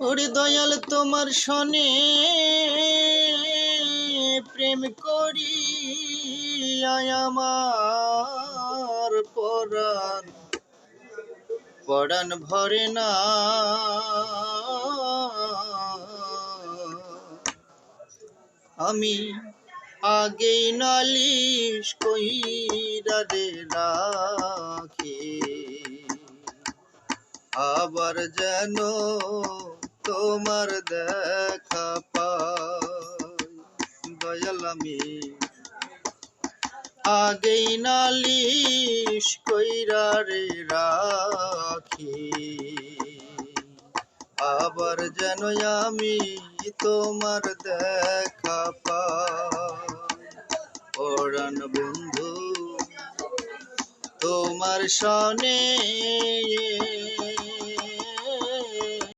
ওরে দয়াল তোমার সনে প্রেম করি আমার পরাণ। পরাণ ভরে না। আমি আগেই নালিশ কইরা রে রাখি। আবার যেন তোমার দেখা পাই। আমি। আগেই নালিশ কইরা রে রাখি। আবার যেন আমি তোমার দেখা পরাণ বন্ধু, তোমার সনে